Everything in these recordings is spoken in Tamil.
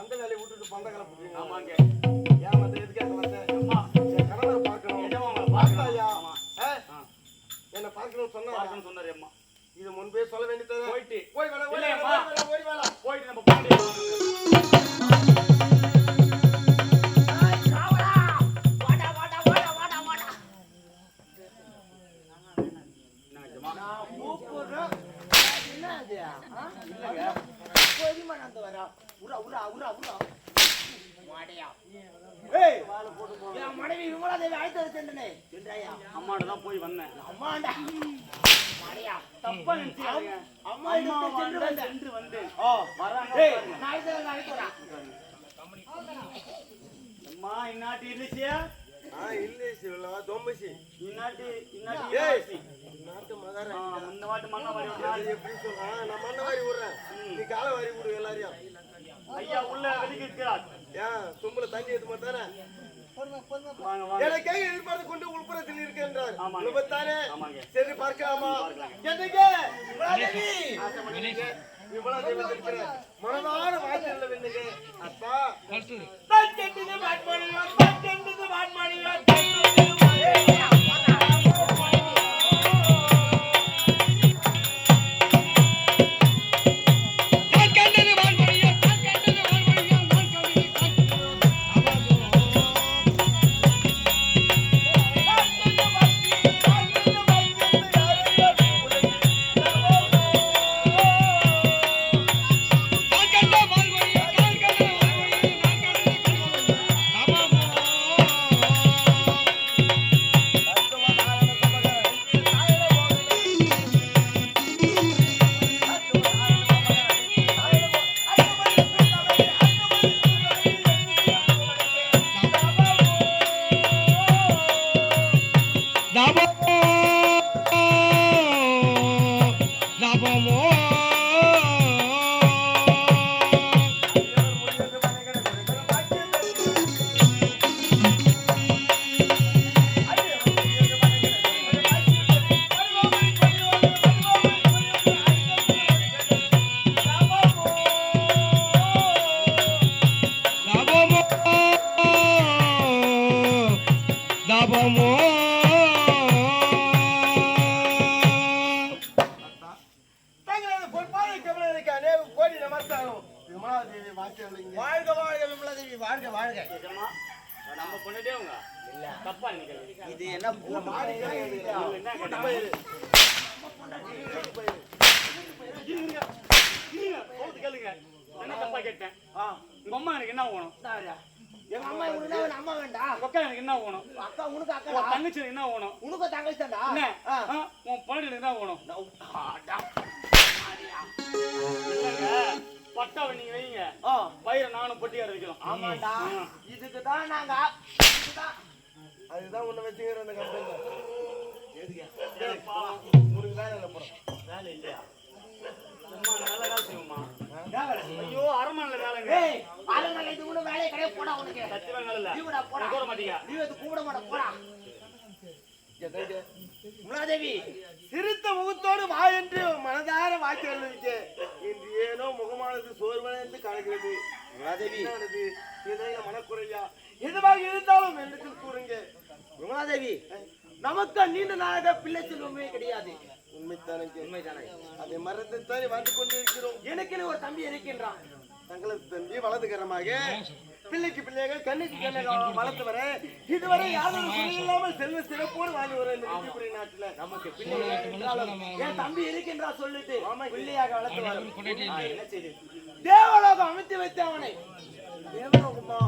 அந்த வேலையை விட்டுட்டு பந்த கலப்புறீங்க ஆமாங்க. ஏன் வந்து எதுக்காக வந்தேன் அம்மா என் கணவரை பார்க்கணும்? ஆ. என்னை பார்க்கணும்னு சொன்னா சொன்னாரு அம்மா. இது முன்பே சொல்ல வேண்டியது போயிட்டு. போய் வேலை போய். வேலை போய் வேலை போயிட்டு நம்ம பாண்டிய விடுறேன். நீ காலை வாரி விடு எல்லாரையும். ஐயா உள்ள வெளிக்கு இருக்கிறார். ஏன் சொம்புல தண்ணி எடுத்து மாட்டானே வாங்க எதிர்பார்த்து கொண்டு உள்புறத்தில் இருக்கின்றார். விபத்தானே சரி பார்க்கலாமா. என்னங்க வந்திருக்கிறார் மனதார வாசல்ல வெண்ணுங்க அப்பா. தட்டெட்டுது வாட்மாடியோ தட்டெட்டுது வாட்மாடியோ வாழ்க வாழ்க? நம்ம பொண்ணுட்டே உங்க. தப்பா நினைக்கிறீங்க. இது என்ன கேளுங்க. என்ன தப்பா கேட்டேன்? உங்க அம்மா எனக்கு என்ன வேணும்? எங்க அம்மா உனக்கு என்ன அம்மா வேண்டாம் அக்கா எனக்கு என்ன வேணும்? அக்கா உனக்கு அக்கா தங்கச்சி எனக்கு என்ன வேணும்? உனக்கு தங்கச்சி தான்டா. என்ன? உன் பொண்ணு எனக்கு என்ன வேணும்? பட்டாவை நீங்க வைங்க. பயிரை நானும் பொட்டியார வைக்கிறோம். ஆமாண்டா. இதுக்கு தான் நாங்க. அதுதான் உன்னை வச்சுக்கிற அந்த கம்பெனி. உனக்கு வேலை இல்லை போறோம். வேலை இல்லையா? நல்ல வேலை? ஐயோ அரண்மனையில வேலைங்க. இது கூட வேலையே கிடையாது போடா உனக்கு. சத்தியமா போடா. போட மாட்டீங்க மாட்டா போடா. முலாதேவி சிரித்த முகத்தோடு வா என்று மனதார வாக்கி அளிக்க இன்று ஏனோ முகமானது சோர்வடைந்து கலக்கிறது ஏதோ மனக்குறையா? எதுவாக இருந்தாலும் என்னிடத்தில் கூறுங்க. விமலாதேவி நமக்கு நீண்ட நாளாக பிள்ளை செல்வமே கிடையாது. உண்மைத்தானே உண்மைதானே. அதை மறந்துத்தானே வாழ்ந்து கொண்டு இருக்கிறோம் எனக்கு ஒரு தம்பி இருக்கின்றான். தங்களது தம்பி வலதுகரமாக பிள்ளைக்கு பிள்ளையாக கண்ணுக்கு கண்ணாக வளர்த்து வர இதுவரை யாரும் இல்லாமல் செல்வ சிறப்போடு வாழ்ந்து வர இந்த விஜயபுரி நாட்டுல. நமக்கு பிள்ளை என் தம்பி இருக்கின்றா சொல்லிட்டு பிள்ளையாக வளர்த்து நான் என்ன செய்து? தேவலோகம் அமைத்து வைத்த அவனை. தேவலோகமா?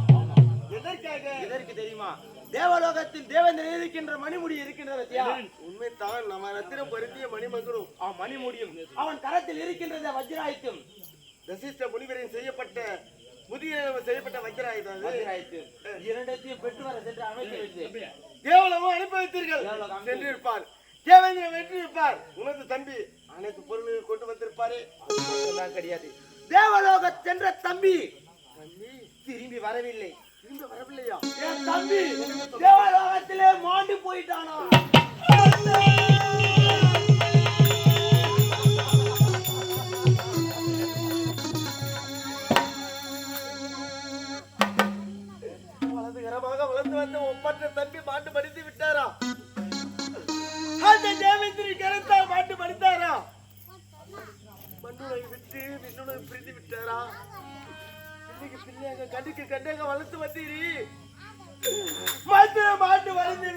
எதற்காக? இதற்கு தெரியுமா? தேவலோகத்தில் தேவேந்திரன் இருக்கின்ற மணிமுடி இருக்கின்ற பத்தியா உண்மைத்தான் நம்ம ரத்தினம் பொருத்திய மணிமகுடும். அவன் மணிமுடியும். அவன் கரத்தில் இருக்கின்றது வஜ்ராயுத்தம். முனிவரின் செய்யப்பட்ட முதிய செய்யப்பட்ட வஜ்ராயுதம் அது. வஜ்ராயுத்தம் இரண்டத்தையும் பெற்று வர சென்று அமைத்து வைத்து தேவலோகம் அனுப்பி வைத்தீர்கள். சென்றிருப்பார். தேவேந்திரன் வென்றிருப்பார். உனது தம்பி அனைத்து பொருளையும் கொண்டு வந்திருப்பாரே. அதெல்லாம் கிடையாது. தேவலோக சென்ற தம்பி. தம்பி திரும்பி வரவில்லை. திரும்ப வரவில்லையா? தம்பி? தேவலோகத்திலே மாண்டு போயிட்டானா? பிரிந்து விட்டாரா பிள்ளைக்கு பிள்ளையாக கண்ணுக்கு கண்டாக வளர்த்து வந்தீரி. மாட்டு மாட்டு வளர்ந்து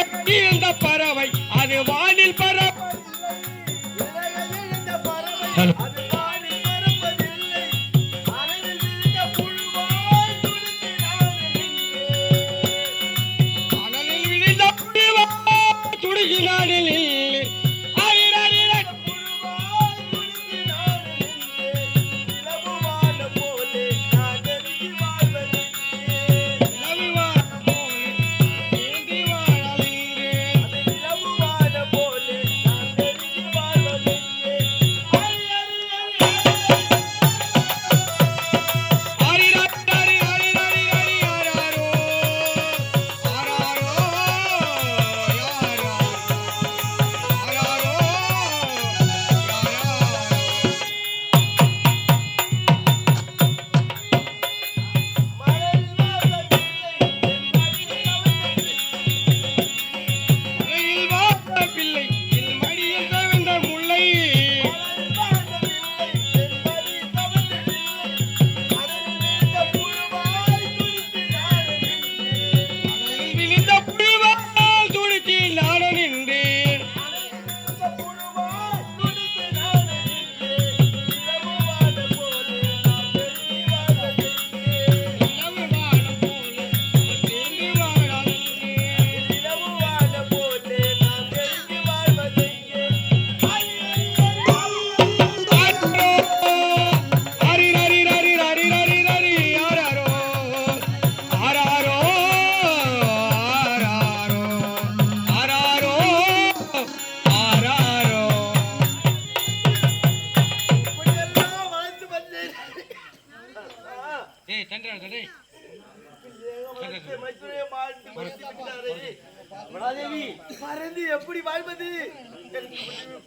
இந்த பறவை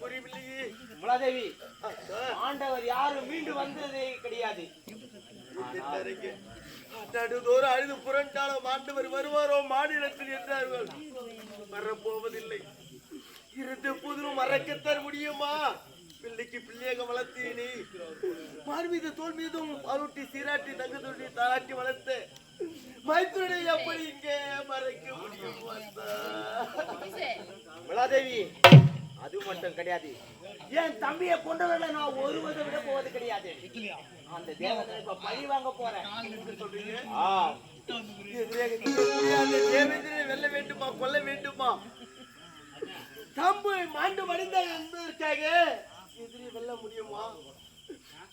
புரியவில்லையே மலாதேவி ஆண்டவர் யாரும் மீண்டு வந்ததே கிடையாது. நடுதோறும் அழுது புரண்டாலும் ஆண்டவர் வருவாரோ மாநிலத்தில் என்றார்கள். வரப்போவதில்லை. இருந்த போதிலும் மறக்கத்தான் முடியுமா? பிள்ளைக்கு பிள்ளையாக வளர்த்தீனி. மார் மீது தோல் மீதும் அருட்டி சீராட்டி தங்க தொட்டி தாராட்டி வளர்த்த. மைத்துனை எப்படி இங்கே மறைக்க முடியும் மலாதேவி அது மட்டும் கிடையாது. என் தம்பியை கொண்டவர்களை நான் ஒருவதை விட போவது கிடையாது. அந்த தேவதை இப்ப பழி வாங்க போறேன். தேவேந்திரனை வெல்ல வேண்டுமா கொல்ல வேண்டுமா? தம்பு மாண்டு மடிந்தார் என்பதற்காக எதிரி வெல்ல முடியுமா?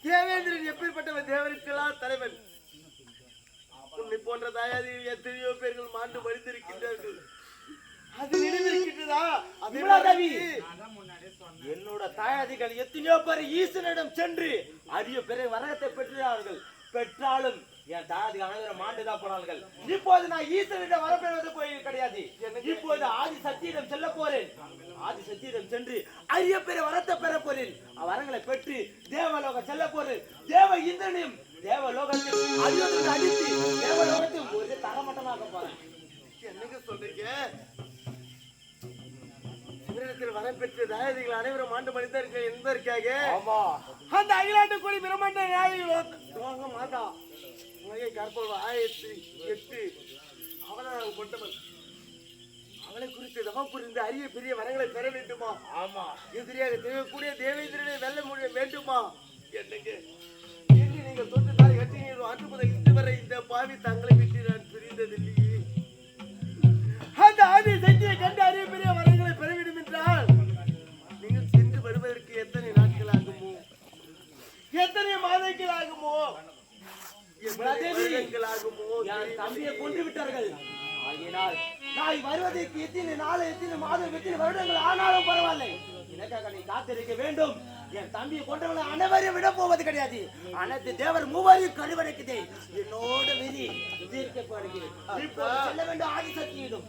தேவேந்திரன் எப்படிப்பட்டவன் தேவருக்கெல்லாம் தலைவன்? உன்னை போன்ற தாயாதி எத்தனையோ பேர்கள் மாண்டு மடிந்திருக்கின்றார்கள் அது நினைவிருக்கின்றதா? விமலாதேவி. என்னோட தாயாதிகள் எத்தனையோ பேர் ஈசனிடம் சென்று அரிய பெரிய வரகத்தை பெற்றார்கள் பெற்றாலும் என் தாதி அனைவரும் மாண்டுதான் போனார்கள். இப்போது நான் ஈசனிடம் வரப்பெறுவது போய் கிடையாது. இப்போது ஆதி சத்தியிடம் செல்ல போறேன். ஆதி சத்தியிடம் சென்று அரிய பெரிய வரத்தை பெற போறேன். வரங்களை பெற்று தேவலோகம் செல்ல போறேன். தேவ இந்திரனையும் தேவலோகத்தில் அடியோடு அடித்து தேவலோகத்தில் ஒரு தரமட்டமாக போறேன். என்னங்க சொல்றீங்க? சிவனிடத்தில் வரம் பெற்ற தாயதிகள் அனைவரும் ஆண்டு மனிதர்கள் என்பதற்காக அந்த அகிலாண்டு கூடி பிரம்மாண்ட நியாயிகள் வாங்க மாதா. உலகை கற்பல் ஆயிரத்தி எட்டு. அவனை நான் கொண்டவன் அவளை குறித்து தவம் புரிந்து அரிய பெரிய வரங்களை பெற வேண்டுமா? ஆமா. எதிரியாக தெரியக்கூடிய தேவேந்திரனை வெல்ல முடிய வேண்டுமா? என்னங்க? நீங்கள் தொட்டு தாய் கட்டினீர்கள். அன்று முதல் இன்று வரை இந்த பாவி தங்களை எத்தனை மாதங்கள் ஆகுமோ என் தம்பியை கொன்று விட்டார்கள். ஆகினால் நான் வருவதற்கு எத்தனை நாள் எத்தனை மாதம் எத்தனை வருடங்கள் ஆனாலும் பரவாயில்லை. எனக்காக நீ காத்திருக்க வேண்டும். என் தம்பியை கொண்டவங்களை அனைவரையும் விட போவது கிடையாது. அனைத்து தேவர் மூவரையும் கருவடைக்குதே என்னோட விதி செல்ல வேண்டும் ஆதிசக்தியிடும்